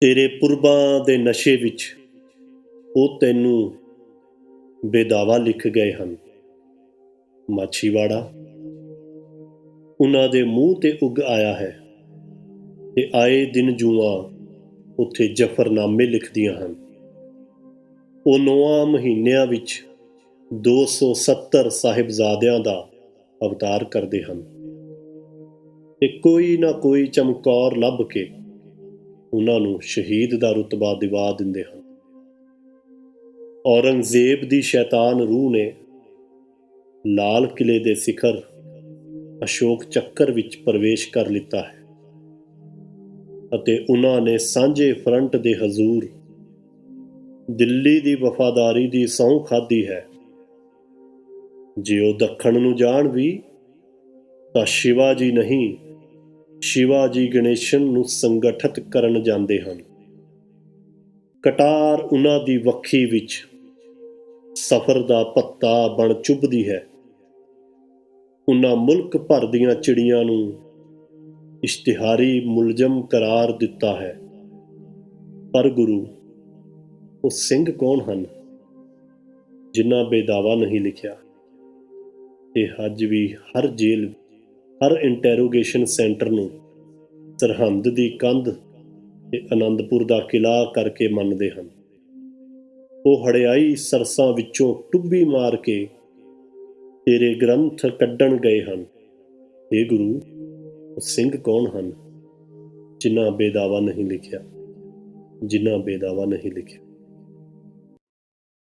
ਤੇਰੇ ਪੁਰਬਾਂ ਦੇ ਨਸ਼ੇ ਵਿੱਚ ਉਹ ਤੈਨੂੰ ਬੇਦਾਵਾ ਲਿਖ ਗਏ ਹਨ। ਮਾਛੀਵਾੜਾ, ਉਹਨਾਂ ਦੇ ਮੂੰਹ ਤੇ ਉੱਗ ਆਇਆ ਹੈ ਤੇ ਆਏ ਦਿਨ ਜੂਆਂ ਉੱਥੇ ਜਫਰਨਾਮੇ ਲਿਖਦੀਆਂ ਹਨ। ਉਹ ਨੌਵਾਂ ਮਹੀਨਿਆਂ ਵਿੱਚ 270 ਸਾਹਿਬਜ਼ਾਦਿਆਂ ਦਾ ਅਵਤਾਰ ਕਰਦੇ ਹਨ ਤੇ ਕੋਈ ਨਾ ਕੋਈ ਚਮਕੌਰ ਲੱਭ ਕੇ ਉਹਨਾਂ ਨੂੰ ਸ਼ਹੀਦ ਦਾ ਰਤਬਾ ਦਿਵਾ ਦਿੰਦੇ ਹਨ। ਔਰੰਗਜ਼ੇਬ ਦੀ ਸ਼ੈਤਾਨ ਰੂਹ ਨੇ ਲਾਲ ਕਿਲੇ ਦੇ ਸਿਖਰ ਅਸ਼ੋਕ ਚੱਕਰ ਵਿੱਚ ਪ੍ਰਵੇਸ਼ ਕਰ ਲਿੱਤਾ ਹੈ ਅਤੇ ਉਹਨਾਂ ਨੇ ਸਾਂਝੇ ਫਰੰਟ ਦੇ ਹਜ਼ੂਰ ਦਿੱਲੀ ਦੀ ਵਫਾਦਾਰੀ ਦੀ ਸਹੁੰ ਖਾਧੀ ਹੈ। ਜੇ ਉਹ ਦੱਖਣ ਨੂੰ ਜਾਣ ਵੀ ਤਾਂ ਸ਼ਿਵਾਜੀ ਨਹੀਂ ਸ਼ਿਵਾਜੀ ਗਣੇਸ਼ਨ ਨੂੰ ਸੰਗਠਿਤ ਕਰਨ ਜਾਂਦੇ ਹਨ। ਕਟਾਰ ਉਹਨਾਂ ਦੀ ਵੱਖੀ ਵਿੱਚ ਸਫ਼ਰ ਦਾ ਪੱਤਾ ਬਣ ਚੁੱਭਦੀ ਹੈ। ਉਹਨਾਂ ਮੁਲਕ ਭਰ ਦੀਆਂ ਚਿੜੀਆਂ ਨੂੰ ਇਸ਼ਤਿਹਾਰੀ ਮੁਲਜ਼ਮ ਕਰਾਰ ਦਿੱਤਾ ਹੈ। ਪਰ ਗੁਰੂ, ਉਹ ਸਿੰਘ ਕੌਣ ਹਨ ਜਿਨ੍ਹਾਂ ਬੇਦਾਵਾ ਨਹੀਂ ਲਿਖਿਆ? ਇਹ ਅੱਜ ਵੀ ਹਰ ਜੇਲ੍ਹ ਹਰ ਇੰਟਰੋਗੇਸ਼ਨ ਸੈਂਟਰ ਨੂੰ ਸਰਹੰਦ ਦੀ ਕੰਧ ਤੇ ਆਨੰਦਪੁਰ ਦਾ ਕਿਲਾ ਕਰਕੇ ਮੰਨਦੇ ਹਨ। ਉਹ ਹੜਿਆਈ ਸਰਸਾਂ ਵਿੱਚੋਂ ਟੁੱਬੀ ਮਾਰ ਕੇ ਤੇਰੇ ਗ੍ਰੰਥ ਕੱਢਣ ਗਏ ਹਨ। ਇਹ ਗੁਰੂ, ਉਹ ਸਿੰਘ ਕੌਣ ਹਨ? ਜਿਨ੍ਹਾਂ ਬੇਦਾਵਾ ਨਹੀਂ ਲਿਖਿਆ, ਜਿਨ੍ਹਾਂ ਬੇਦਾਵਾ ਨਹੀਂ ਲਿਖਿਆ।